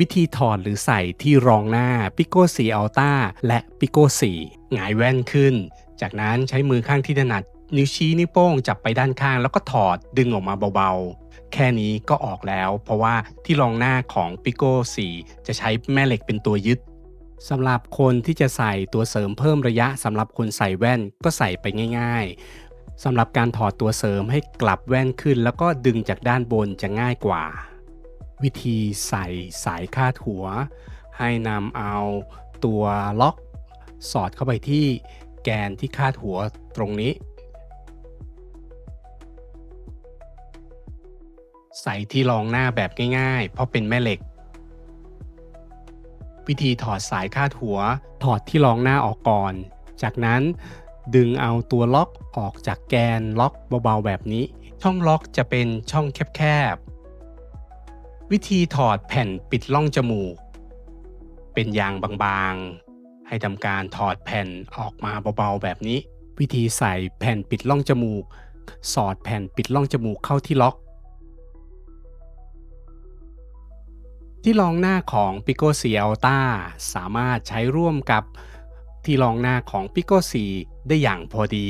วิธีถอดหรือใส่ที่รองหน้า Pico 4 Ultra และ Pico 4หงายแว่นขึ้น จากนั้นใช้มือข้างที่ถนัด นิ้วชี้นิ้วโป้งจับไปด้านข้างแล้วก็ถอดดึงออกมาเบาๆ แค่นี้ก็ออกแล้ว เพราะว่าที่รองหน้าของ Pico 4จะใช้แม่เหล็กเป็นตัวยึดสำหรับคนที่จะใส่ตัวเสริมเพิ่มระยะสำหรับคนใส่แว่นก็ใส่ไปง่าย ๆสำหรับการถอดตัวเสริมให้กลับแว่นขึ้น แล้วก็ดึงจากด้านบนจะง่ายกว่า วิธีใส่สายคาดหัว ให้นำเอาตัวล็อกสอดเข้าไปที่แกนที่คาดหัวตรงนี้ ใส่ที่รองหน้าแบบง่ายๆ เพราะเป็นแม่เหล็ก วิธีถอดสายคาดหัว ถอดที่รองหน้าออกก่อน จากนั้นดึงเอาตัวล็อกออกจากแกนล็อกเบาๆแบบนี้ ช่องล็อกจะเป็นช่องแคบๆ วิธีถอดแผ่นปิดล่องจมูก เป็นยางบางๆ ให้ทำการถอดแผ่นออกมาเบาๆแบบนี้ วิธีใส่แผ่นปิดล่องจมูก สอดแผ่นปิดล่องจมูกเข้าที่ล็อก ที่รองหน้าของ Pico 4 Ultra สามารถใช้ร่วมกับที่รองหน้าของ Pico 4 ได้อย่างพอดี